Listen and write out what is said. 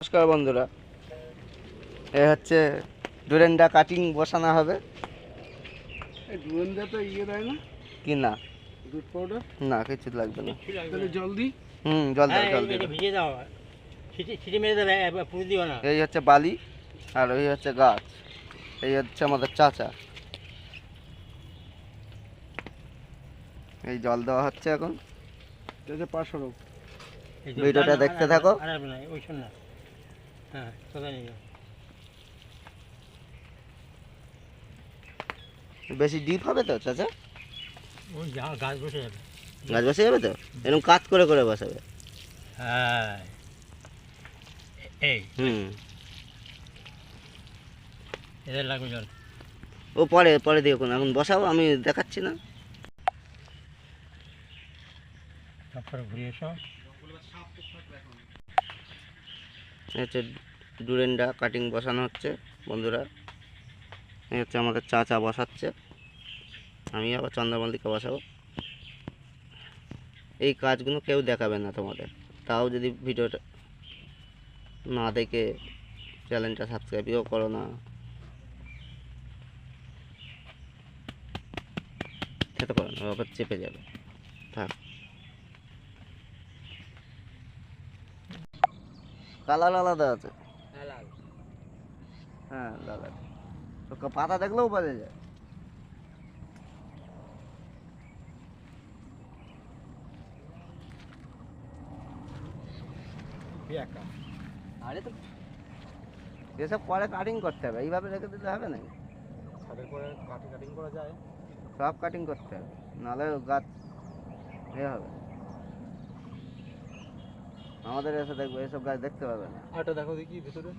নমস্কার বন্ধুরা। এ হচ্ছে ডুরেন্ডা কাটিং বসানো হবে। এই তো ইয়ে দেয় না? কি না? দুধ পাউডার না কিছু লাগবে না। তাহলে জল হুম জল দাও জল দাও। ভিজিয়ে দাও। ছিটি ছিটি মেরে দেবে পুরো দিও না। এই হচ্ছে বালি আর ওই হচ্ছে গাছ। এই হচ্ছে আমাদের চাচা। এই জল দেওয়া হচ্ছে এখন। পাঁচশো ভিডিওটা দেখতে থাকো। ওই শোন না। হ্যাঁ নিয়ে বেশি ডিপ হবে তো চাচা? ওই গাছ বসে যাবে। গাছ বসে যাবে তো? এরকম কাজ করে করে বসাবে? হ্যাঁ। এই। হুম। এদের লাগবে জল। ও পরে পরে দিয়ে এখন এখন বসাবো আমি দেখাচ্ছি না। তারপরে ঘুরিয়ে হচ্ছে ডুরেন্ডা কাটিং বসানো হচ্ছে, বন্ধুরা। এই হচ্ছে আমাদের চাচা বসাচ্ছে। আমি আবার চন্দ্রমল্লিকা বসাবো। এই কাজগুলো কেউ দেখাবে না তোমাদের। তাও যদি ভিডিওটা না দেখে চ্যানেলটা সাবস্ক্রাইবও করো না। খেতে পারো না, আবার চেপে যাবে। থাক। কালার আলাদা আছে। হ্যাঁ দাদা। তো পাতা দেখলেও বোঝা যায়। আরে তো এসব পরে কাটিং করতে হবে এইভাবে রেখে দিলে হবে না ছাদের পরে কাটি কাটিং করা যায়। সব কাটিং করতে হবে নাহলে গাছ এ হবে। আমাদের এসে দেখব এসব গাছ দেখতে পাবে না। আটা দেখো দেখি ভেতরে।